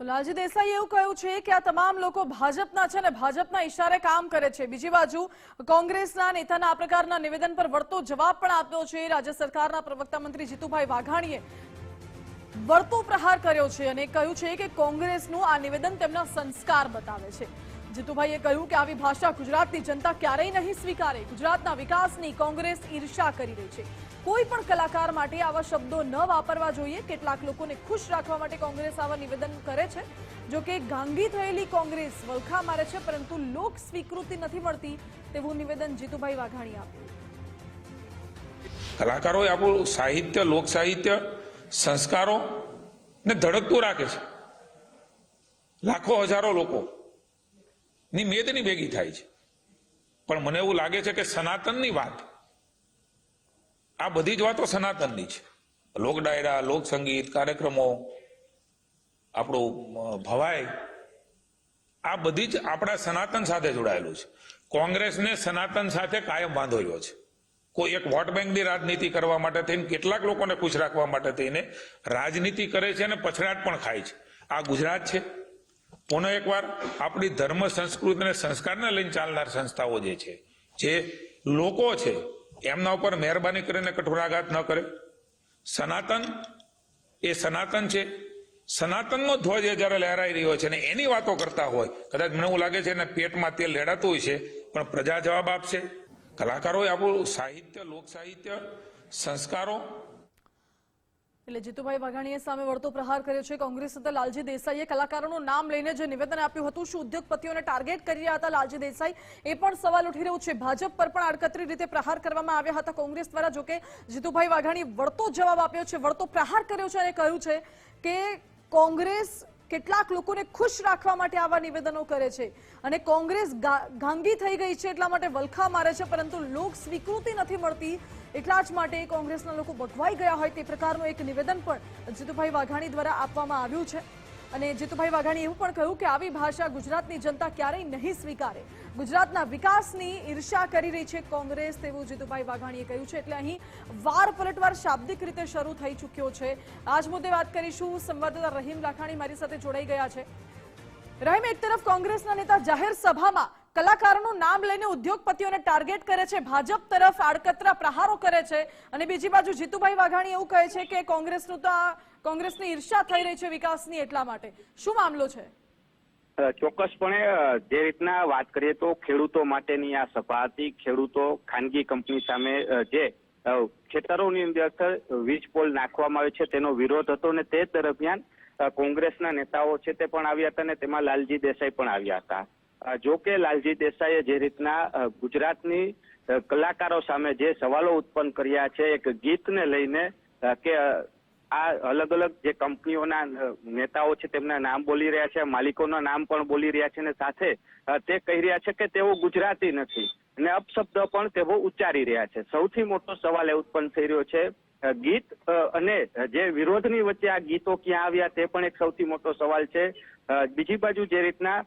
તો લાલજી દેસાઈ એવું કહ્યું છે કે આ તમામ લોકો ભાજપના છે અને ભાજપના ઈશારે કામ કરે છે. બીજી બાજુ, કોંગ્રેસના નેતાના આ પ્રકારના નિવેદન પર વળતો જવાબ પણ આપ્યો છે. રાજ્ય સરકારના પ્રવક્તા મંત્રી જીતુભાઈ વાઘાણીએ વળતો પ્રહાર કર્યો છે અને કહ્યું છે કે કોંગ્રેસનું આ નિવેદન તેમના સંસ્કાર બતાવે છે. જીતુભાઈએ કહ્યું કે આવી ભાષા ગુજરાતની જનતા ક્યારેય નહીં સ્વીકારે. ગુજરાતના વિકાસની કોંગ્રેસ ઈર્ષા કરી રહી છે. કોઈ પણ કલાકાર માટે આવા શબ્દો ન વાપરવા જોઈએ. કેટલાક લોકોને ખુશ રાખવા માટે કોંગ્રેસ આવા નિવેદન કરે છે. જો કે ગાંગી થયેલી કોંગ્રેસ વલખા મારે છે, પરંતુ લોક સ્વીકૃતિ નથી મળતી તેવું નિવેદન જીતુભાઈ વાઘાણી આપ્યું. કલાકારોએ આપણું સાહિત્ય, લોક સાહિત્ય, સંસ્કારો ને ધડકતું રાખે છે. લાખો હજારો લોકો ની મેદની ભેગી થાય છે. પણ મને એવું લાગે છે કે સનાતનની વાત આ બધી જ વાતો સનાતનની છે. લોક ડાયરા, લોક સંગીત, કાર્યક્રમો, આપણું ભવાય આ બધી જ આપણા સનાતન સાથે જોડાયેલું છે. કોંગ્રેસને સનાતન સાથે કાયમ બાંધેલો છે. કોઈ એક વોટ બેંકની રાજનીતિ કરવા માટે થઈને કેટલાક લોકોને ખુશ રાખવા માટે થઈને રાજનીતિ કરે છે અને પછડાટ પણ ખાય છે. આ ગુજરાત છે. પુનઃ એકવાર આપણી ધર્મ, સંસ્કૃતિ અને સંસ્કારને લઈને ચાલનાર સંસ્થાઓ જે છે, જે લોકો છે એમના ઉપર મહેરબાની કરીને કઠોરાઘાત ન કરે. સનાતન, એ સનાતન છે. સનાતનનો ધ્વજ એ જ્યારે લહેરાઈ રહ્યો છે ને એની વાતો કરતા હોય, કદાચ મને એવું લાગે છે એને પેટમાં તેલ લેડાતું હોય છે પણ પ્રજા જવાબ આપશે. કલાકારોએ આપણું સાહિત્ય લોક સાહિત્ય સંસ્કારો એટલે જીતુભાઈ વાઘાણીએ સામે વળતો પ્રહાર કર્યો છે. કોંગ્રેસ નેતા લાલજી દેસાઈએ કલાકારોનું નામ લઈને જે નિવેદન આપ્યું હતું, શું ઉદ્યોગપતિઓને ટાર્ગેટ કરી રહ્યા હતા લાલજી દેસાઈ? એ પણ સવાલ ઉઠી રહ્યો છે. ભાજપ પર પણ આડકતરી રીતે પ્રહાર કરવામાં આવ્યા હતા. કોંગ્રેસ દ્વારા જોકે જીતુભાઈ વાઘાણીએ વળતો જવાબ આપ્યો છે, વળતો પ્રહાર કર્યો છે અને કહ્યું છે કે કોંગ્રેસ કેટલાક લોકોને ખુશ રાખવા માટે આવા નિવેદનો કરે છે અને કોંગ્રેસ ગાંગી થઈ ગઈ છે એટલા માટે વલખા મારે છે, પરંતુ લોક સ્વીકૃતિ નથી મળતી. એટલા જ માટે કોંગ્રેસના લોકો ભગવાઈ ગયા હોય તે પ્રકારનું એક નિવેદન પણ જીતુભાઈ વાઘાણી દ્વારા આપવામાં આવ્યું છે. અને જીતુભાઈ વાઘાણીએ એવું પણ કહ્યું કે આવી ભાષા ગુજરાતની જનતા ક્યારેય નહીં સ્વીકારે. ગુજરાતના વિકાસની ઈર્ષા કરી રહી છે કોંગ્રેસ તેવું જીતુભાઈ વાઘાણીએ કહ્યું છે. એટલે અહીં વાર પલટવાર શાબ્દિક રીતે શરૂ થઈ ચૂક્યો છે. આ જ મુદ્દે વાત કરીશું સંવાદદાતા રહીમ લાખાણી મારી સાથે જોડાઈ ગયા છે. રહીમ, એક તરફ કોંગ્રેસના નેતા જાહેર સભામાં કલાકારોનું નામ લઈને ઉદ્યોગપતિઓને ટાર્ગેટ કરે છે. ભાજપ તરફ આડકતરા પ્રહારો કરે છે. અને બીજી બાજુ જીતુભાઈ વાઘાણી એવું કહે છે કે કોંગ્રેસનું તો આ કોંગ્રેસની ઈર્ષા થઈ રહી છે વિકાસની એટલા માટે. શું મામલો છે? ચોક્કસપણે જે રીતના વાત કરીએ તો ખેડૂતો માટેની આ સભા હતી. ખેડૂતો ખાનગી કંપની સામે જે ખેતરોની અંદર વીજ પોલ નાખવામાં આવે છે તેનો વિરોધ હતો અને તે દરમિયાન કોંગ્રેસના નેતાઓ છે તે પણ આવ્યા હતા અને તેમાં લાલજી દેસાઈ પણ આવ્યા હતા. જો કે લાલજી દેસાઈએ જે રીતના ગુજરાતની કલાકારો સામે જે સવાલો ઉત્પન્ન કર્યા છે, એક ગીતને લઈને કે આ અલગ અલગ જે કંપનીઓના નેતાઓ છે તેમના નામ બોલી રહ્યા છે, માલિકોના નામ પણ બોલી રહ્યા છે અને સાથે તે કહી રહ્યા છે કે તેઓ ગુજરાતી નથી. અને અપશબ્દ પણ તેઓ ઉચ્ચારી રહ્યા છે. સૌથી મોટો સવાલ એ ઉત્પન્ન થઈ રહ્યો છે ગીત અને જે વિરોધની વચ્ચે આ ગીતો ક્યાં આવ્યા તે પણ એક સૌથી મોટો સવાલ છે. બીજી બાજુ જે રીતના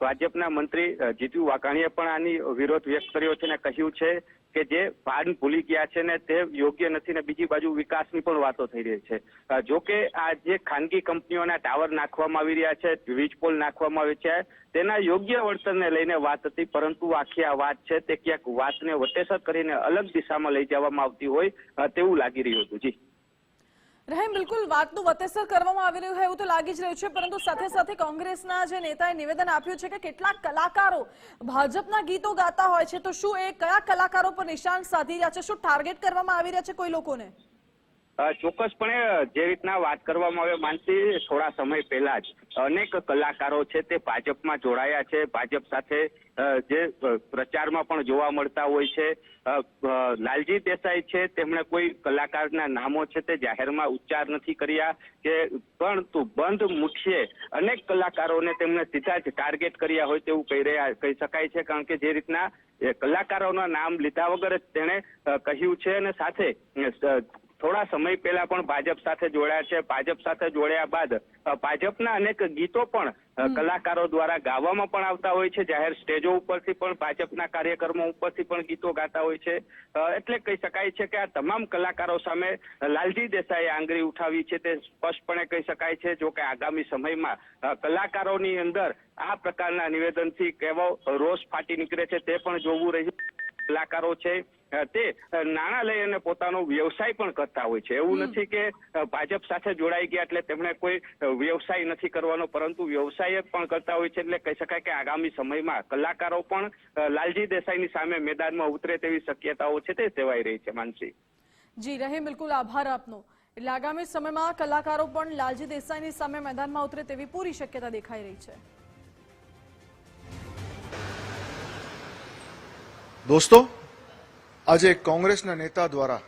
ભાજપના મંત્રી જીતુ વાઘાણીએ પણ આની વિરોધ વ્યક્ત કર્યો છે અને કહ્યું છે કે જે ભાન ભૂલી ગયા છે ને તે યોગ્ય નથી ને બીજી બાજુ વિકાસની પણ વાતો થઈ રહી છે. જો કે આ જે ખાનગી કંપનીઓના ટાવર નાખવામાં આવી રહ્યા છે, વીજ પોલ નાખવામાં આવે છે, તેના યોગ્ય વળતરને લઈને વાત હતી, પરંતુ આખી આ વાત છે તે ક્યાંક વાતને વટેસર કરીને અલગ દિશામાં લઈ જવામાં આવતી હોય તેવું લાગી રહ્યું હતું. જી. રહેમ બિલકુલ, વાતનું વતેસર કરવામાં આવી રહ્યું હોય એવું તો લાગી જ રહ્યું છે, પરંતુ સાથે સાથે કોંગ્રેસના જે નેતાએ નિવેદન આપ્યું છે કે કેટલાક કલાકારો ભાજપના ગીતો ગાતા હોય છે, તો શું એ કયા કલાકારો પર નિશાન સાધી રહ્યા છે, શું ટાર્ગેટ કરવામાં આવી રહ્યા છે કોઈ લોકોને? ચોક્કસપણે જે રીતના વાત કરવામાં આવે માનસી, થોડા સમય પહેલા જ અનેક કલાકારો છે તે ભાજપમાં જોડાયા છે. ભાજપ સાથે જે પ્રચારમાં પણ જોવા મળતા હોય છે. લાલજી દેસાઈ છે, તેમણે કોઈ કલાકારના નામો છે તે જાહેરમાં ઉચ્ચાર નથી કર્યા કે પરંતુ બંધ મુખ્ય અનેક કલાકારોને તેમણે સીધા જ ટાર્ગેટ કર્યા હોય તેવું કહી રહ્યા, કહી શકાય છે. કારણ કે જે રીતના કલાકારોના નામ લીધા વગર જ તેણે કહ્યું છે અને સાથે થોડા સમય પહેલા પણ ભાજપ સાથે જોડાયા છે. ભાજપ સાથે જોડાયા બાદ ભાજપના અનેક ગીતો પણ કલાકારો દ્વારા ગાવામાં પણ આવતા હોય છે. જાહેર સ્ટેજો ઉપરથી પણ ભાજપના કાર્યક્રમો ઉપરથી પણ ગીતો ગાતા હોય છે. એટલે કહી શકાય છે કે આ તમામ કલાકારો સામે લાલજી દેસાઈએ આંગળી ઉઠાવી છે તે સ્પષ્ટપણે કહી શકાય છે. જો કે આગામી સમયમાં કલાકારોની અંદર આ પ્રકારના નિવેદનથી કેવો રોષ ફાટી નીકળે છે તે પણ જોવું રહ્યું કલાકારો છે તે નાણા લઈ અને પોતાનો વ્યવસાય પણ કરતા હોય છે. એવું નથી કે ભાજપ સાથે જોડાઈ ગયા એટલે તેમણે કોઈ વ્યવસાય નથી કરવાનો પરંતુ વ્યવસાય પણ કરતા હોય છે એટલે કહી શકાય કે આગામી સમયમાં કલાકારો પણ લાલજી દેસાઈની સામે મેદાનમાં ઉતરે તેવી શક્યતાઓ છે તે સેવાઈ રહી છે માનસી. જી રહે બિલકુલ આભાર આપનો. એટલે આગામી સમયમાં કલાકારો પણ લાલજી દેસાઈની સામે મેદાનમાં ઉતરે તેવી પૂરી શક્યતા દેખાઈ રહી છે. દોસ્તો, આજે કોંગ્રેસના નેતા દ્વારા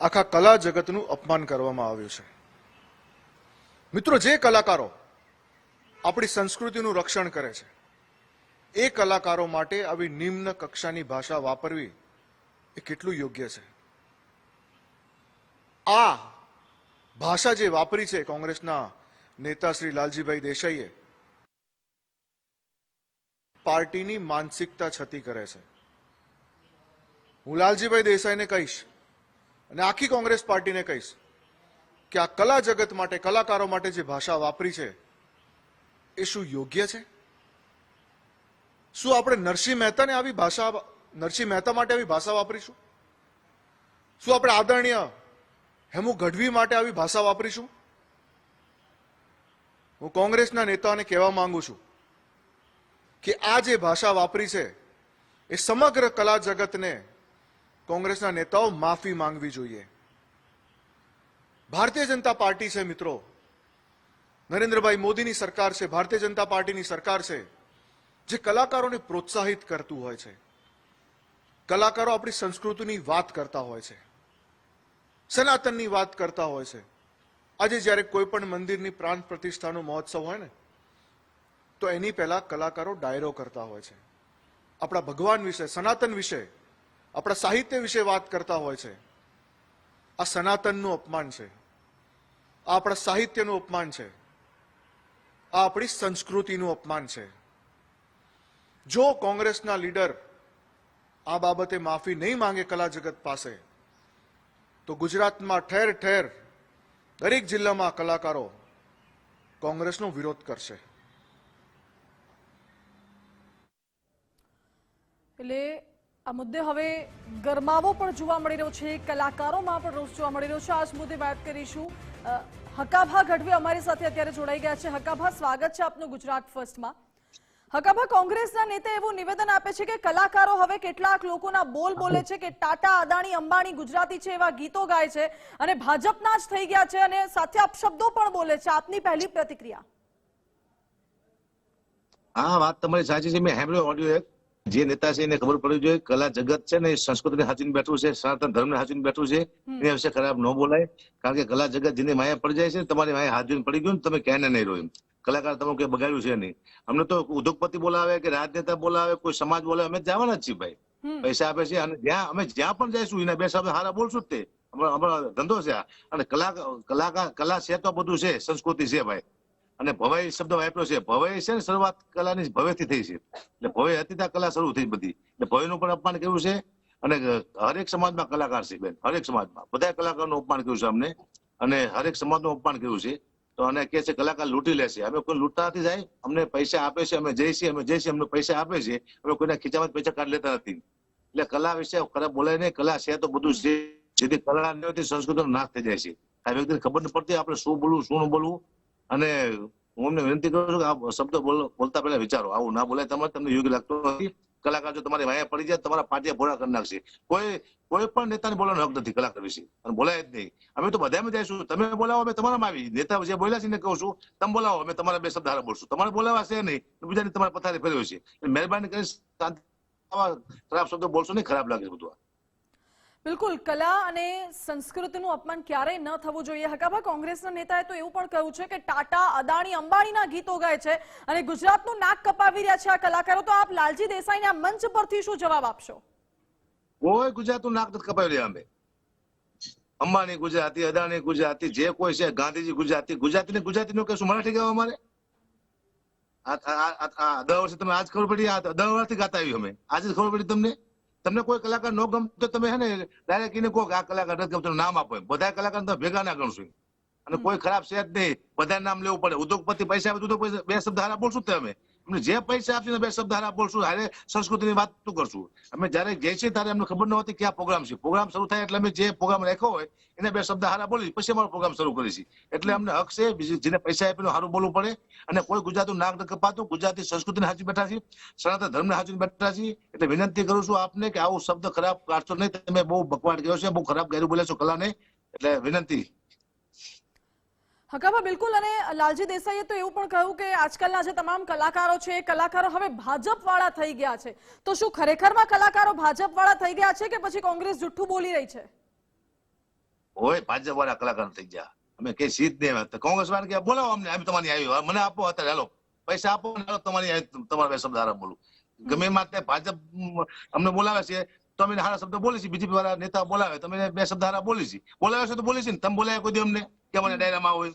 આખા કલા જગતનું અપમાન કરવામાં આવ્યું છે. મિત્રો, જે કલાકારો આપણી સંસ્કૃતિનું રક્ષણ કરે છે, એ કલાકારો માટે આવી નિમ્ન કક્ષાની ભાષા વાપરવી એ કેટલું યોગ્ય છે? આ ભાષા જે વાપરી છે કોંગ્રેસના નેતા શ્રી લાલજીભાઈ દેસાઈએ પાર્ટીની માનસિકતા છતી કરે છે. હું લાલજીભાઈ દેસાઈને કહીશ અને આખી કોંગ્રેસ પાર્ટીને કહીશ કે આ કલા જગત માટે, કલાકારો માટે જે ભાષા વાપરી છે, એ શું યોગ્ય છે? શું આપણે નરસિંહ મહેતાને આવી ભાષા, નરસિંહ મહેતા માટે આવી ભાષા વાપરીશું? શું આપણે આદરણીય હેમુ ગઢવી માટે આવી ભાષા વાપરીશું? હું કોંગ્રેસના નેતાઓને કહેવા માંગુ છું કે આ જે ભાષા વાપરી છે, એ સમગ્ર કલા જગતને કોંગ્રેસના નેતાઓ માફી માંગવી જોઈએ. ભારતીય જનતા પાર્ટી છે મિત્રો. નરેન્દ્રભાઈ મોદીની સરકાર છે, ભારતીય જનતા પાર્ટીની સરકાર છે, જે કલાકારોને પ્રોત્સાહિત કરતું હોય છે. કલાકારો આપણી સંસ્કૃતિની વાત કરતા હોય છે. સનાતનની વાત કરતા હોય છે. આજે જ્યારે કોઈ પણ મંદિરની પ્રાણ પ્રતિષ્ઠાનો મહોત્સવ હોય ને તો એની પહેલા કલાકારો ડાયરો કરતા હોય છે. આપણા ભગવાન વિશે, સનાતન વિશે, આપણા સાહિત્ય વિશે વાત કરતા હોય છે. આ સનાતનનું અપમાન છે. આ આપણા સાહિત્યનું અપમાન છે. આ આપણી સંસ્કૃતિનું અપમાન છે. જો કોંગ્રેસના લીડર આ બાબતે માફી નહીં માંગે કલા જગત પાસે, તો ગુજરાતમાં ઠેર ઠેર દરેક જિલ્લામાં કલાકારો કોંગ્રેસનો વિરોધ કરશે. એટલે આ મુદ્દે હવે ગરમાવો પણ જોવા મળી રહ્યો છે, કલાકારોમાં પણ રોષ જોવા મળી રહ્યો છે. આ જ મુદ્દે વાત કરીશું. હકાભા ગઢવી અમારી સાથે અત્યારે જોડાઈ ગયા છે. હકાભા, સ્વાગત છે આપનું ગુજરાત ફર્સ્ટમાં. હકાભા, કોંગ્રેસના નેતા એવું નિવેદન આપે છે કે કલાકારો હવે કેટલાક લોકોના બોલ બોલે છે કે ટાટા, અદાણી, અંબાણી ગુજરાતી છે એવા ગીતો ગાય છે અને ભાજપના જ થઈ ગયા છે અને સાથે અપશબ્દો પણ બોલે છે. આપની પહેલી પ્રતિક્રિયા. હા, વાત તમારી સાચી છે. મેં સાંભળ્યો ઓડિયો એક. જે નેતા છે એને ખબર પડવી જોઈએ કલા જગત છે ને સંસ્કૃતિને હાચીને બેઠું છે સનાતન ધર્મને હાચીને બેઠું છે એના વિશે ખરાબ ન બોલાય. કારણ કે કલા જગત જેને માયા પડી જાય છે તમારી માયા હાથ જોઈને પડી ગયું તમે ક્યાંય નહીં રહ્યો એમ. કલાકાર તમે કઈ બગાડ્યું છે નહીં. અમને તો ઉદ્યોગપતિ બોલાવે કે રાજનેતા બોલાવે કોઈ સમાજ બોલાવે અમે જવાના જ છીએ ભાઈ. પૈસા આપે છે અને જ્યાં અમે જ્યાં પણ જઈશું એના બે સાથે હારા બોલશું જ તે. અમારો અમારો ધંધો છે અને કલા કલાકાર કલા છે તો બધું છે સંસ્કૃતિ છે ભાઈ. અને ભવાઈ શબ્દ વાપર્યો છે. ભવાઈ છે ને શરૂઆત કલાની ભવ્યથી થઈ છે. એટલે ભવાઈ હતી ત્યાં કલા શરૂ થઈ બધી. એટલે ભવાઈનું પણ અપમાન કર્યું છે અને હરેક સમાજમાં કલાકાર છે બેન, હરેક સમાજમાં. બધા કલાકારનું અપમાન કર્યું છે અમને અને હરેક સમાજનું અપમાન કર્યું છે. તો અને કે છે, કલાકાર લૂંટી લેશે અમે કોઈ લૂંટતા નથી જાય અમને પૈસા આપે છે, અમે જઈએ અમે છીએ, અમને પૈસા આપે છે. અમે કોઈના ખીચામાં પૈસા કાઢી લેતા નથી. એટલે કલા વિશે ખરાબ બોલાય નહીં. કલા છે તો બધું છે. જેથી કલા ન હોતી સંસ્કૃતિનો નાશ થઈ જાય છે. આ વ્યક્તિને ખબર નથી પડતી આપણે શું બોલવું, શું ન બોલવું. અને હું અમને વિનંતી કરું છું કે આ શબ્દ બોલ- બોલતા પહેલા વિચારો. આવું ના બોલાય તમારે, તમને યોગ્ય લાગતો નથી. કલાકાર જો તમારી વાયા પડી જાય, તમારા પાટિયા ભોળા કરી નાખશે. કોઈ કોઈ પણ નેતાને બોલવાનો હક નથી કલાકાર વિશે. અને બોલાય જ નહીં. અમે તો બધામાં જઈશું. તમે બોલાવો, અમે તમારામાં આવી નેતા જે બોલ્યા છે ને કહું છું, તમે બોલાવો, અમે તમારા બે શબ્દ હારા બોલશું. તમારે બોલાવા છે નહીં બીજાની તમારે પથારી ફેરવ્યો છે. મહેરબાની કરી શાંતિ ખરાબ શબ્દો બોલશો નહીં, ખરાબ લાગે બધું. બિલકુલ કલા અને સંસ્કૃતિનું અપમાન ક્યારેય ન થવું જોઈએ હકાભા કોંગ્રેસના નેતાએ તો એવું પણ કહ્યું છે કે ટાટા અદાણી અંબાણીના ગીતો ગાય છે અને ગુજરાતનું નાક કપાવી રહ્યા છે આ કલાકારો તો આપ લાલજી દેસાઈના મંચ પરથી શું જવાબ આપશો કોઈ ગુજરાતનું નાક નથી કપાવી રહ્યા અમે અંબાણી ગુજરાતી અદાણી ગુજરાતી જે કોઈ છે ગાંધીજી ગુજરાતી ગુજરાતી ને ગુજરાતી નું કશું મરાઠી કહેવા અમારે દસ વર્ષે તમે આજ ખબર પડી દસ વર્ષથી ગાતા આવ્યું અમે આજે ખબર પડી તમને તમને કોઈ કલાકાર ન ગમતો તમે હે ને ડાયરેક્ટ એને કહો કે આ કલાકાર નથી ગમતો નામ આપો બધા કલાકાર તમે ભેગા ના ગણશો અને કોઈ ખરાબ છે જ નહીં. બધા નામ લેવું પડે. ઉદ્યોગપતિ પૈસા આપે તો બે શબ્દ હારા બોલશું જ જે પૈસા આપશે બે શબ્દ હારા બોલશું, હારે સંસ્કૃતિની વાત કરશું. અમે જયારે જઈએ છીએ ત્યારે અમને ખબર ન હતી કે આ પ્રોગ્રામ છે. પ્રોગ્રામ શરૂ થાય એટલે અમે જે પ્રોગ્રામ રાખ્યો હોય, એને બે શબ્દ હારા બોલી પછી અમારો પ્રોગ્રામ શરૂ છીએ એટલે અમને હક છે જેને પૈસા આપીને સારું બોલવું પડે. અને કોઈ ગુજરાતનું નાક ન કપાતું, ગુજરાતી સંસ્કૃતિને હાજી બેઠા છીએ, સનાતન ધર્મને હાજી બેઠા છીએ. એટલે વિનંતી કરું છું આપને કે આવો શબ્દ ખરાબ કાઢશો નહીં. તમે બહુ બકવાટ ગયો છે, બહુ ખરાબ ગાયરું બોલ્યા છો કલાને. એટલે વિનંતી. હકાબા બિલકુલ, અને લાલજી દેસાઈએ તો એવું પણ કહ્યું કે આજકાલના જે તમામ કલાકારો છે, એ કલાકારો હવે ભાજપ વાળા થઈ ગયા છે. તો શું ખરેખરમાં કલાકારો ભાજપ વાળા થઈ ગયા છે કે પછી કોંગ્રેસ જુઠ્ઠું બોલી રહી છે? હોય ભાજપ વાળા કલાકાર થઈ ગયા. અમે કઈ સીધ નહીં કોંગ્રેસ વાળા કે, બોલાવો અમને, અમે તમારી આવી મને આપો અત્યારે, હાલો. પૈસા આપો તમારી તમારા બે બોલું. ગમે માટે ભાજપ અમને બોલાવે છે. તો અમે હારા શબ્દ બોલી છીએ બીજેપી વાળા નેતા બોલાવે, તમે બે શબ્દ હારા બોલી છીએ બોલાવે છે તો બોલી છે ને, તમે બોલાવે કોઈ અમને, કે મને ડાયરામાં હોય.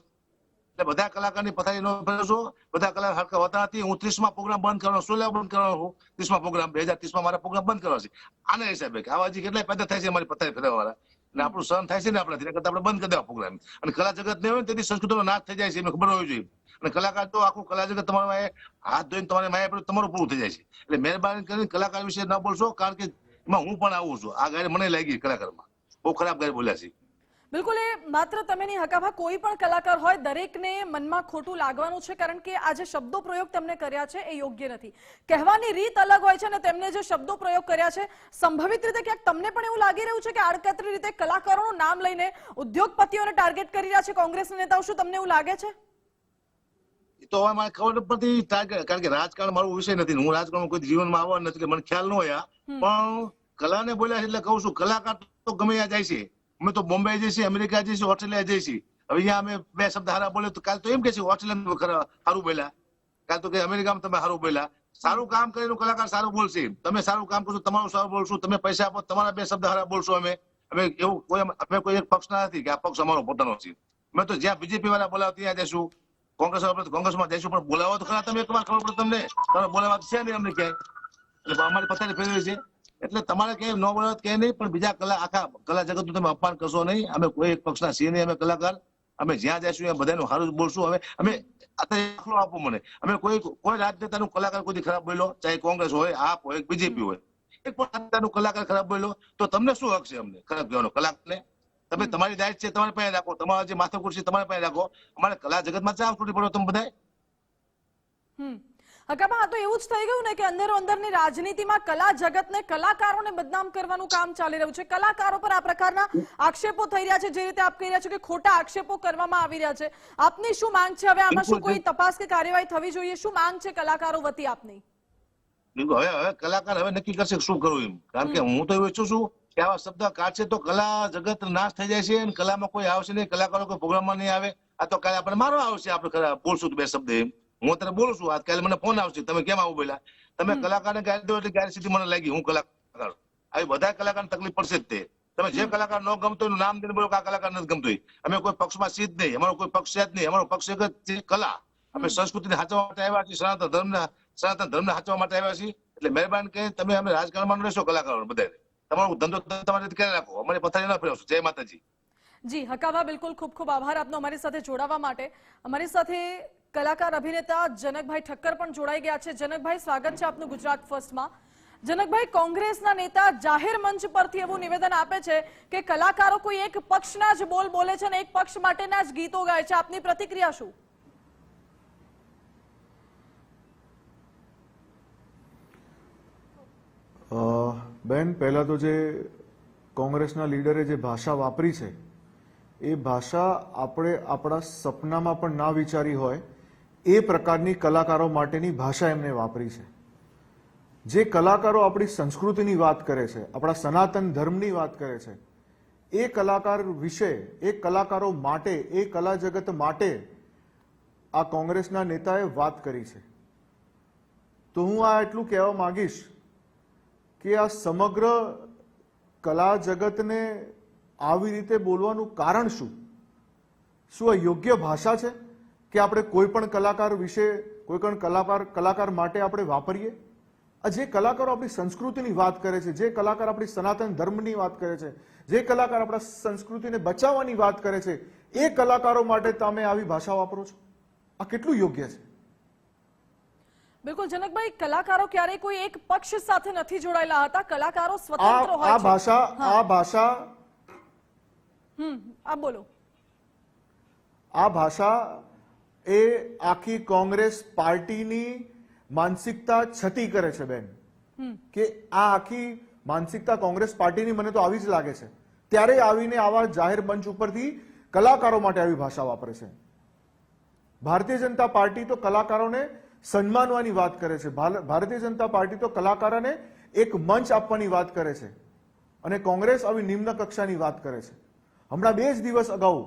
એટલે બધા કલાકારની પથારી નો ભરશો બધા કલાકાર હરકત હોતા નથી. હું ત્રીસમાં પ્રોગ્રામ બંધ કરવાનો સોલા બંધ કરવાનો છું? ત્રીસમાં પ્રોગ્રામ બે હજાર ત્રીસમાં મારા પ્રોગ્રામ બંધ કરવા છે. આના હિસાબે કે આવા હજી કેટલાય પેદા થાય છે અમારી પથારી ફેરવા વાળા અને આપણું સહન થાય છે ને આપણાથી કરતા આપણે બંધ કરી દેવા પ્રોગ્રામ અને કલા જગત ને હોય તેથી સંસ્કૃતિનો નાશ થઈ જાય છે, એમને ખબર હોવી જોઈએ. અને કલાકાર તો આખું કલા જગત તમારા હાથ ધોઈને તમારે માયા પડ્યું તમારું પૂરું થઈ જાય છે. એટલે મહેરબાની કરીને કલાકાર વિશે ન બોલશો, કારણ કે એમાં હું પણ આવું છું. આ ગાડી મને લાગી કલાકારમાં. બહુ ખરાબ ગાડી બોલ્યા છે. બિલકુલ, એ માત્ર તમે નહીં હકાભા કોઈ પણ કલાકાર હોય, દરેકને મનમાં ખોટું લાગવાનું છે, કારણ કે આ જે શબ્દો પ્રયોગ તમને કર્યા છે, એ યોગ્ય નથી. કહેવાની રીત અલગ હોય છે અને તેમને જે શબ્દો પ્રયોગ કર્યા છે, સંભવિત રીતે ક્યાંક તમને પણ એવું લાગી રહ્યું છે કે આડકતરી રીતે કલાકારોનું નામ લઈને ઉદ્યોગપતિઓને ટાર્ગેટ કરી રહ્યા છે કોંગ્રેસના નેતાઓ, શું તમને એવું લાગે છે? એ તો હવે મારે ખબર પડતી કારણ કે રાજકારણ મારો વિષય નથી હું રાજકારણ કોઈ જીવનમાં આવવા નથી મને ખ્યાલ ન હોય પણ કલાને બોલ્યા છે એટલે કહું છું કલાકાર તો ગમે ત્યાં જાય છે. અમે તો બોમ્બે જઈએ છીએ અમેરિકા જઈએ છીએ ઓસ્ટ્રેલિયા જઈએ છીએ. હવે અહીંયા અમે બે શબ્દ હારા બોલે તો કાલ તો એમ કે છે ઓસ્ટ્રેલિયા સારું બોલ્યા. કાલ તો કે અમેરિકામાં તમે સારું બોલ્યા. સારું કામ કરીને કલાકાર સારું બોલશે તમે સારું કામ કરશો તમારું સારું બોલશું તમે પૈસા આપો તમારા બે શબ્દ હારા બોલશો અમે. અમે એવું કોઈ અમે કોઈ એક પક્ષના નથી કે આ પક્ષ અમારો પોતાનો છે. અમે તો જ્યાં બીજેપી વાળા બોલાવ ત્યાં જઈશું કોંગ્રેસ કોંગ્રેસમાં જઈશું, પણ બોલાવો તો ખરા તમે એકવાર ખબર પડે તમને? તમે બોલાવા છે નહીં અમને ક્યાંય. એટલે અમારી પથારી ફેરવી છે. એટલે તમારે ક્યાંય ન બોલાવત કે નહીં, પણ બીજા કલા, આખા કલા જગતનું તમે અપમાન કરશો નહીં. અમે કોઈ એક પક્ષના સિંહ નહીં, અમે કલાકાર. અમે જ્યાં જઈશું ત્યાં બધાનું સારું બોલશું. અમે અત્યારે દાખલો આપો મને. અમે કોઈ કોઈ રાજનેતાનું કલાકાર કોઈ ખરાબ બોલ્યો? ચાહે કોંગ્રેસ હોય, આપ હોય બીજેપી હોય. એક પણ રાજનેતાનું કલાકાર ખરાબ બોલ્યો, તો તમને શું હક છે અમને? ખરાબ કહેવાનો કલાકારને તમે તમારી ડાયટ છે તમારી પાસે રાખો. તમારા જે માથાકૂટ છે તમારી પાસે રાખો. અમારે કલા જગતમાં ચા તૂટી પડો તમે બધા તો એવું જ થઈ ગયું ને કે અંદરો અંદરની રાજનીતિમાં કલા જગતને કલાકારોને બદનામ કરવાનું કામ ચાલી રહ્યું છે. કલાકારો પર આ પ્રકારના આક્ષેપો થઈ રહ્યા છે. જે રીતે આપ કહી રહ્યા છો કે ખોટા આક્ષેપો કરવામાં આવી રહ્યા છે. આપની શું માંગ છે? હવે આમાં શું કોઈ તપાસ કે કાર્યવાહી થવી જોઈએ? શું માંગ છે કલાકારો વતી આપની? હવે હવે કલાકાર હવે નક્કી કરશે શું કરવું એમ. કારણ કે હું તો એવું ઈચ્છું છું કે આવા શબ્દ કાઢશે તો કલા જગત નાશ થઈ જાય છે અને કલામાં કોઈ આવશે નહીં કલાકારો કોઈ પ્રોગ્રામમાં નહીં આવે. આ તો કાલે આપણે મારો આવશે આપણે બોલશું બે શબ્દ એમ. હું અત્યારે બોલું છું આજ કાલે મને ફોન આવશે તમે કેમ આવું બોલ્યા? તમે કલાકારને ગાડી દો એટલે ગાડી સીધી મને લાગી હું કલાકાર. આવી બધા કલાકારને તકલીફ પડશે જ તે. તમે જે કલાકાર ન ગમતો એનું નામ દઈને બોલો કે આ કલાકાર નથી ગમતો. અમે કોઈ પક્ષમાં સીધ નહીં અમારો કોઈ પક્ષ જ નહીં અમારો પક્ષ એક જ છે કલા. અમે સંસ્કૃતિને સાચવવા માટે આવ્યા છીએ સનાતન ધર્મના સનાતન ધર્મને સાચવા માટે આવ્યા છીએ. એટલે મહેરબાન કે તમે અમે રાજકારણમાં રહેશો કલાકારો બધા તમારો ધંધો તમારે કરી રાખો અમારે પથારી ના ફેરવશો. જય માતાજી. જી હકાભા બિલકુલ ખૂબ ખૂબ આભાર આપનો અમારી સાથે જોડાવા માટે. અમારી સાથે કલાકાર અભિનેતા જનકભાઈ ઠક્કર પણ જોડાઈ ગયા છે. જનકભાઈ, સ્વાગત છે આપનું ગુજરાત ફર્સ્ટમાં. જનકભાઈ, કોંગ્રેસના નેતા જાહેર મંચ પરથી એવું નિવેદન આપે છે કે કલાકારો કોઈ એક પક્ષના જ બોલ બોલે છે અને એક પક્ષ માટેના જ ગીતો ગાય છે. આપની પ્રતિક્રિયા શું? બેન, પહેલાં તો જે કોંગ્રેસના લીડરે જે ભાષા વાપરી છે, એ ભાષા આપણે આપણા સપનામાં પણ ના વિચારી હોય, એ પ્રકારની કલાકારો માટેની ભાષા એમને વાપરી છે. જે કલાકારો આપણી સંસ્કૃતિની વાત કરે છે, આપણા સનાતન ધર્મની વાત કરે છે, એ કલાકાર વિશે, એ કલાકારો માટે, એ કલા જગત માટે આ કોંગ્રેસના નેતાએ વાત કરી છે. તો હું આ એટલું કહેવા માંગીશ કે આ સમગ્ર કલા જગતને આવી રીતે બોલવાનું કારણ શું? શું આ યોગ્ય ભાષા છે કે આપણે કોઈ પણ કલાકાર વિશે, કોઈ પણ કલાકાર કલાકાર માટે આપણે વાપરીએ? આ જે કલાકારો આપણી સંસ્કૃતિની વાત કરે છે, જે કલાકાર આપણી સનાતન ધર્મની વાત કરે છે, જે કલાકાર આપણા સંસ્કૃતિને બચાવવાની વાત કરે છે, એ કલાકારો માટે તમે આવી ભાષા વાપરો છો? આ કેટલું યોગ્ય છે? બિલકુલ જનકભાઈ કલાકારો ક્યારે કોઈ એક પક્ષ સાથે નથી જોડાયેલા હતા. કલાકારો સ્વતંત્ર હોય આ ભાષા આ ભાષા હમ આ બોલો. આ ભાષા એ આખી કોંગ્રેસ પાર્ટીની માનસિકતા છતી કરે છે બેન. કે આ આખી માનસિકતા કોંગ્રેસ પાર્ટીની મને તો આવી જ લાગે છે. ત્યારે આવીને આવા જાહેર મંચ ઉપરથી કલાકારો માટે આવી ભાષા વાપરે છે. ભારતીય જનતા પાર્ટી તો કલાકારોને સન્માનવાની વાત કરે છે. ભાર- ભારતીય જનતા પાર્ટી તો કલાકારોને એક મંચ આપવાની વાત કરે છે અને કોંગ્રેસ આવી નિમ્ન કક્ષાની વાત કરે છે. હમણાં બે જ દિવસ અગાઉ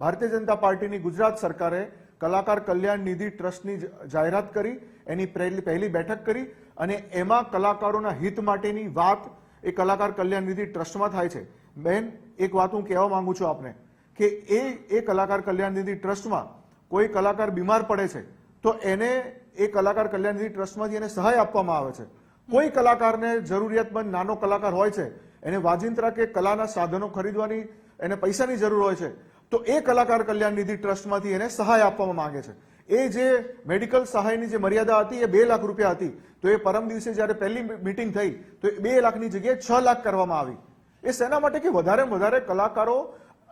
ભારતીય જનતા પાર્ટીની ગુજરાત સરકારે કલાકાર કલ્યાણ નિધિ ટ્રસ્ટની જાહેરાત કરી એની પહેલી પહેલી બેઠક કરી અને એમાં કલાકારોના હિત માટેની વાત એ કલાકાર કલ્યાણ નિધિ ટ્રસ્ટમાં થાય છે. બેન એક વાત હું કહેવા માંગુ છું આપને કે એ એ કલાકાર કલ્યાણ નિધિ ટ્રસ્ટમાં કોઈ કલાકાર બીમાર પડે છે તો એને એ કલાકાર કલ્યાણ ટ્રસ્ટમાંથી એને સહાય આપવામાં આવે છે. કોઈ કલાકારને જરૂરિયાતમંદ નાનો કલાકાર હોય છે, એને વાજિંત્રા કે કલાના સાધનો ખરીદવાની એને પૈસાની જરૂર હોય છે, તો એ કલાકાર કલ્યાણ નિધિ ટ્રસ્ટમાંથી એને સહાય આપવામાં માંગે છે. એ જે મેડિકલ સહાયની જે મર્યાદા હતી એ બે લાખ રૂપિયા હતી, તો એ પરમ દિવસે જ્યારે પહેલી મીટિંગ થઈ, તો એ બે લાખની જગ્યાએ છ લાખ કરવામાં આવી. એ શેના માટે કે વધારે વધારે કલાકારો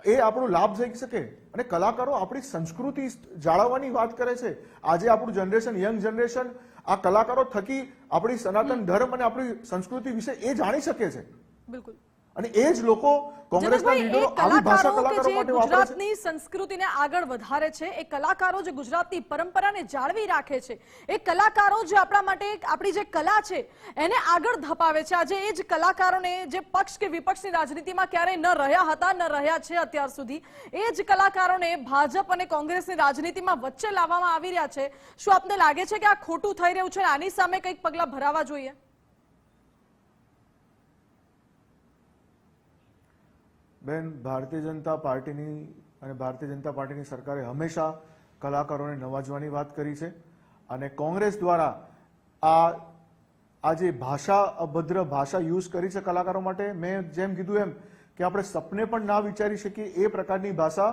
એ આપણો લાભ થઈ શકે. અને કલાકારો આપણી સંસ્કૃતિ જાળવવાની વાત કરે છે. આજે આપણું જનરેશન યંગ જનરેશન આ કલાકારો થકી આપણી સનાતન ધર્મ અને આપણી સંસ્કૃતિ વિશે એ જાણી શકે છે. બિલકુલ. અને એ જ લોકો કોંગ્રેસના લીડરો આવી ભાષા કલાકારો કે જે માટે ગુજરાતની સંસ્કૃતિને આગળ વધારે છે એ કલાકારો જે ગુજરાતની પરંપરાને જાળવી રાખે છે એ કલાકારો જે આપણા માટે આપણી જે કલા છે એને આગળ ધપાવે છે. આજે એ જ કલાકારોને જે પક્ષ કે વિપક્ષની રાજનીતિમાં ક્યારેય ન રહ્યા હતા ન રહ્યા છે અત્યાર સુધી એ જ કલાકારોને ભાજપ અને કોંગ્રેસની રાજનીતિમાં વચ્ચે લાવવામાં આવી રહ્યા છે. શું આપને લાગે છે કે આ ખોટું થઈ રહ્યું છે આની સામે કંઈક પગલા ભરાવા જોઈએ? બેન ભારતીય જનતા પાર્ટીની અને ભારતીય જનતા પાર્ટીની સરકારે હંમેશા કલાકારોને નવાજવાની વાત કરી છે અને કોંગ્રેસ દ્વારા આ આ જે ભાષા અભદ્ર ભાષા યુઝ કરી છે કલાકારો માટે મેં જેમ કીધું એમ કે આપણે સપને પણ ના વિચારી શકીએ એ પ્રકારની ભાષા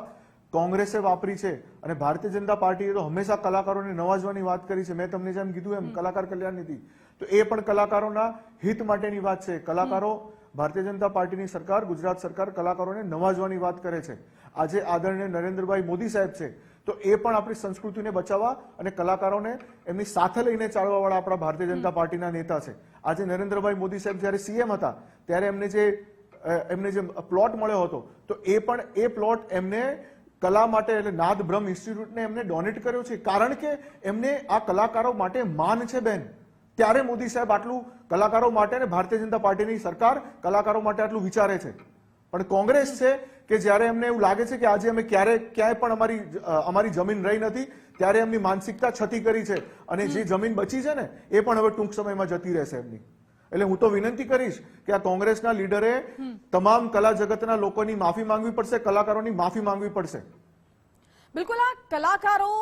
કોંગ્રેસે વાપરી છે અને ભારતીય જનતા પાર્ટીએ તો હંમેશા કલાકારોને નવાજવાની વાત કરી છે. મેં તમને જેમ કીધું એમ કલાકાર કલ્યાણ નીતિ. તો એ પણ કલાકારોના હિત માટેની વાત છે. કલાકારો ભારતીય જનતા પાર્ટીની સરકાર ગુજરાત સરકાર કલાકારોને નવાજવાની વાત કરે છે. આજે આદરણીય નરેન્દ્રભાઈ મોદી સાહેબ છે તો એ પણ આપણી સંસ્કૃતિને બચાવવા અને કલાકારોને એમની સાથે લઈને ચાલવાવાળા આપણા ભારતીય જનતા પાર્ટીના નેતા છે. આજે નરેન્દ્રભાઈ મોદી સાહેબ જ્યારે સીએમ હતા ત્યારે એમને જે એમને જે પ્લોટ મળ્યો હતો તો એ પણ એ પ્લોટ એમને કલા માટે એટલે નાદ બ્રહ્મ ઇન્સ્ટિટ્યૂટને એમને ડોનેટ કર્યો છે. કારણ કે એમને આ કલાકારો માટે માન છે બેન. ત્યારે મોદી સાહેબ આટલું કલાકારો માટે અને ભારતીય જનતા પાર્ટીની સરકાર કલાકારો માટે આટલું વિચારે છે. પણ કોંગ્રેસ છે કે જ્યારે એમને એવું લાગે છે કે આજે અમે ક્યારે ક્યાંય પણ અમારી અમારી જમીન રહી નથી ત્યારે એમની માનસિકતા છતી કરી છે અને જે જમીન બચી છે ને એ પણ હવે ટૂંક સમયમાં જતી રહેશે એમની. એટલે હું તો વિનંતી કરીશ કે આ કોંગ્રેસના લીડરે તમામ કલા જગતના લોકોની માફી માંગવી પડશે કલાકારોની માફી માંગવી પડશે. બિલકુલ આ કલાકારો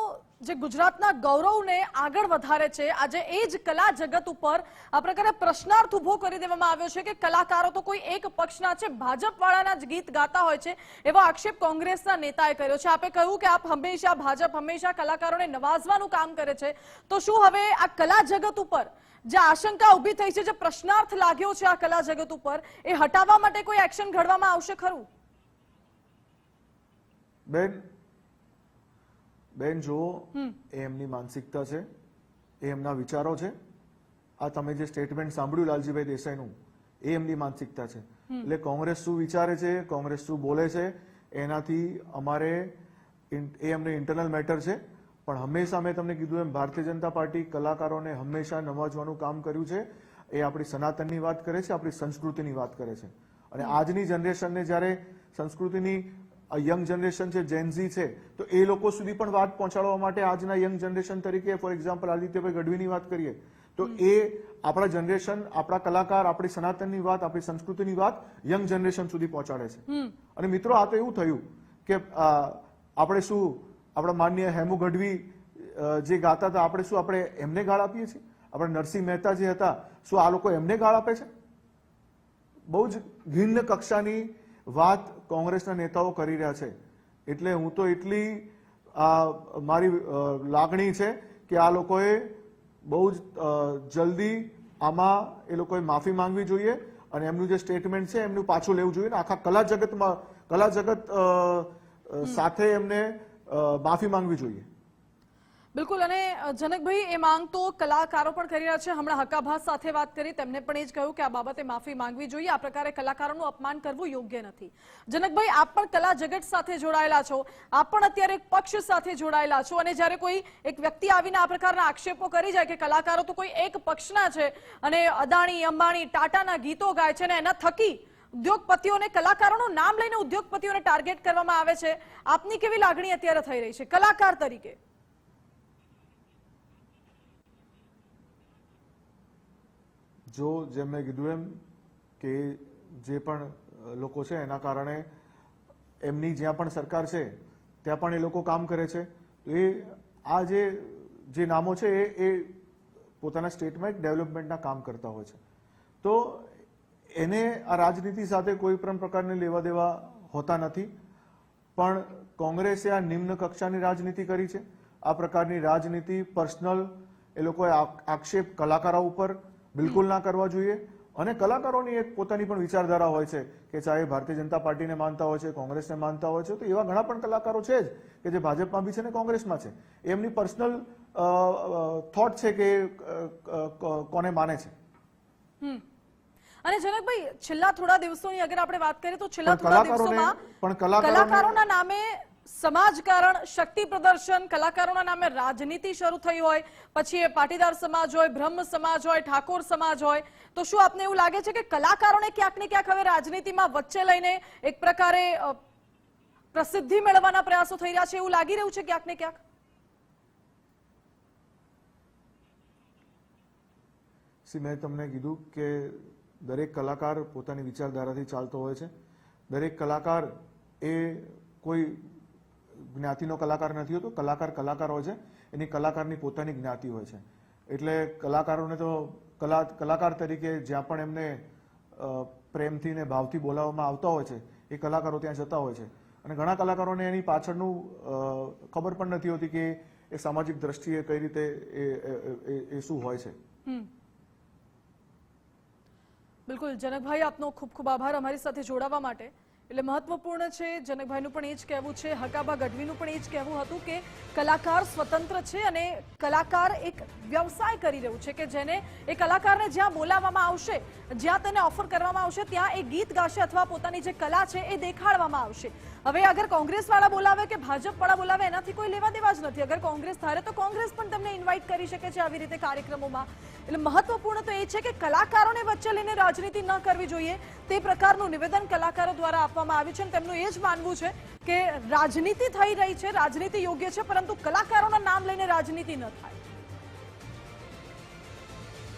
જે ગુજરાતના ગૌરવને આગળ વધારે છે, આજે એ જ કલા જગત ઉપર આ પ્રકારે પ્રશ્નાર્થ ઊભો કરી દેવામાં આવ્યો છે કે કલાકારો તો કોઈ એક પક્ષના છે ભાજપ વાળાના જ ગીત ગાતા હોય છે, એવો આક્ષેપ કોંગ્રેસના નેતાએ કર્યો છે. આપે કહ્યું કે આપ હંમેશા ભાજપ હંમેશા કલાકારોને નવાજવાનું કામ કરે છે. તો શું હવે આ કલા જગત ઉપર જે આશંકા ઊભી થઈ છે, જે પ્રશ્નાર્થ લાગ્યો છે આ કલા જગત ઉપર, એ હટાવવા માટે કોઈ એક્શન ઘડવામાં આવશે ખરું? બેન બેન જો એ એમની માનસિકતા છે એ એમના વિચારો છે. આ તમે જે સ્ટેટમેન્ટ સાંભળ્યું લાલજીભાઈ દેસાઈનું એ એમની માનસિકતા છે. એટલે કોંગ્રેસ શું વિચારે છે કોંગ્રેસ શું બોલે છે એનાથી અમારે એ એમને ઇન્ટરનલ મેટર છે. પણ હંમેશા મેં તમને કીધું એમ ભારતીય જનતા પાર્ટી કલાકારોને હંમેશા નવાજવાનું કામ કર્યું છે. એ આપણી સનાતનની વાત કરે છે આપણી સંસ્કૃતિની વાત કરે છે. અને આજની જનરેશનને જ્યારે સંસ્કૃતિની યંગ જનરેશન છે જેનઝી છે તો એ લોકો સુધી પણ વાત પહોંચાડવા માટે આજના યંગ જનરેશન તરીકે ફોર એક્ઝામ્પલ આદિત્યભાઈ ગઢવીની વાત કરીએ તો એ આપણા જનરેશન આપણા કલાકાર આપણી સનાતનની વાત આપણી સંસ્કૃતિની વાત યંગ જનરેશન સુધી પહોંચાડે છે. અને મિત્રો આ તો એવું થયું કે આપણે શું આપણા માન્ય હેમુ ગઢવી જે ગાતા હતા આપણે શું આપણે એમને ગાળ આપીએ છીએ? આપણે નરસિંહ મહેતા જે હતા શું આ લોકો એમને ગાળ આપે છે? બહુ જ ભિન્ન કક્ષાની વાત કોંગ્રેસના નેતાઓ કરી રહ્યા છે. એટલે હું તો એટલી આ મારી લાગણી છે કે આ લોકોએ બહુ જ જલ્દી આમાં એ લોકોએ માફી માંગવી જોઈએ અને એમનું જે સ્ટેટમેન્ટ છે એમનું પાછું લેવું જોઈએ ને આખા કલા જગતમાં કલા જગત સાથે એમને માફી માંગવી જોઈએ. બિલકુલ, અને જનકભાઈ, એ માંગ તો કલાકારો પણ કરી રહ્યા છે. હમણાં હકાભાસ સાથે વાત કરી, તેમને પણ એ જ કહ્યું કે આ બાબતે માફી માંગવી જોઈએ. આ પ્રકારે કલાકારોનું અપમાન કરવું યોગ્ય નથી. જનકભાઈ, આપ પણ કલા જગત સાથે જોડાયેલા છો. આપ પણ અત્યારે પક્ષ સાથે જોડાયેલા છો. અને જ્યારે કોઈ એક વ્યક્તિ આવીને આ પ્રકારના આક્ષેપો કરી જાય કે કલાકારો તો કોઈ એક પક્ષના છે અને અદાણી, અંબાણી, ટાટાના ગીતો ગાય છે અને એના થકી ઉદ્યોગપતિઓને, કલાકારોનું નામ લઈને ઉદ્યોગપતિઓને ટાર્ગેટ કરવામાં આવે છે, આપની કેવી લાગણી અત્યારે થઈ રહી છે? કલાકાર તરીકે. જો જેમ મેં કીધું એમ કે જે પણ લોકો છે એના કારણે એમની જ્યાં પણ સરકાર છે, ત્યાં પણ એ લોકો કામ કરે છે. તો એ આ જે જે નામો છે એ એ પોતાના સ્ટેટમાં એક ડેવલપમેન્ટના કામ કરતા હોય છે. તો એને આ રાજનીતિ સાથે કોઈ પણ પ્રકારની લેવા દેવા હોતા નથી. પણ કોંગ્રેસે આ નિમ્ન કક્ષાની રાજનીતિ કરી છે. આ પ્રકારની રાજનીતિ પર્સનલ એ લોકોએ આક્ષેપ કલાકારો ઉપર બિલકુલ ના કરવા જોઈએ. અને કલાકારોની એક પોતાની પણ વિચારધારા હોય છે કે ચાહે ભારતીય જનતા પાર્ટીને માનતા હોય છે કોંગ્રેસને માનતા હોય છે તો એવા ઘણા પણ કલાકારો છે જ કે જે ભાજપમાં બી છે ને કોંગ્રેસમાં છે. એમની પર્સનલ થોટ છે કે કોને માને છે. હમ. અને જનકભાઈ છેલ્લા થોડા દિવસોની અગર આપણે વાત કરીએ તો છેલ્લા થોડા દિવસોમાં પણ કલાકારોના નામે સમાજકારણ શક્તિ પ્રદર્શન, કલાકારોના નામે રાજનીતિ શરૂ થઈ હોય, પછી એ પાટીદાર સમાજ હોય, બ્રહ્મ સમાજ હોય, ઠાકોર સમાજ હોય, તો શું આપને એવું લાગે છે કે કલાકારોને ક્યાંક ને ક્યાંક હવે રાજનીતિમાં વચ્ચે લઈને એક પ્રકારે પ્રસિદ્ધિ મેળવવાના પ્રયાસો થઈ રહ્યા છે? એવું લાગી રહ્યું છે ક્યાંક ને ક્યાંક? સી, મેં તમને કીધું કે દરેક કલાકાર પોતાની વિચારધારાથી ચાલતો હોય છે. દરેક કલાકાર એ કોઈ જ્ઞાતિનો કલાકાર નથી હોતો, કલાકાર કલાકાર હોય છે. એની કલાકારની પોતાની જ્ઞાતિ હોય છે. એટલે કલાકારોને તો કલા, કલાકાર તરીકે જ્યાં પણ એમને પ્રેમથી ને ભાવથી બોલાવવામાં આવતા હોય છે, એ કલાકારો ત્યાં જતા હોય છે. અને ઘણા કલાકારોને એની પાછળનું ખબર પણ નથી હોતી કે એ સામાજિક દ્રષ્ટિએ કઈ રીતે એ શું હોય છે. બિલકુલ. જનકભાઈ, આપનો ખૂબ ખૂબ આભાર અમારી સાથે જોડાવા માટે. એટલે મહત્વપૂર્ણ છે, જનકભાઈનું પણ એ જ કહેવું છે, હકાબા ગઢવીનું પણ એ જ કહેવું હતું કે કલાકાર સ્વતંત્ર છે અને કલાકાર એક વ્યવસાય કરી રહ્યું છે કે જેને એ કલાકારને જ્યાં બોલાવવામાં આવશે, જ્યાં તેને ઓફર કરવામાં આવશે, ત્યાં એ ગીત ગાશે અથવા પોતાની જે કલા છે એ દેખાડવામાં આવશે. હવે અગર કોંગ્રેસ વાળા બોલાવે કે ભાજપ વાળા બોલાવે, એનાથી કોઈ લેવા દેવા જ નથી. અગર કોંગ્રેસ ધારે તો કોંગ્રેસ પણ તમને ઇન્વાઇટ કરી શકે છે આવી રીતે કાર્યક્રમોમાં. એટલે મહત્વપૂર્ણ તો એ છે કે કલાકારોને વચ્ચે લઈને રાજનીતિ ન કરવી જોઈએ. તે પ્રકારનું નિવેદન કલાકારો દ્વારા આપવામાં આવ્યું છે અને તેમનું એ જ માનવું છે કે રાજનીતિ થઈ રહી છે, રાજનીતિ યોગ્ય છે, પરંતુ કલાકારોના નામ લઈને રાજનીતિ ન થાય.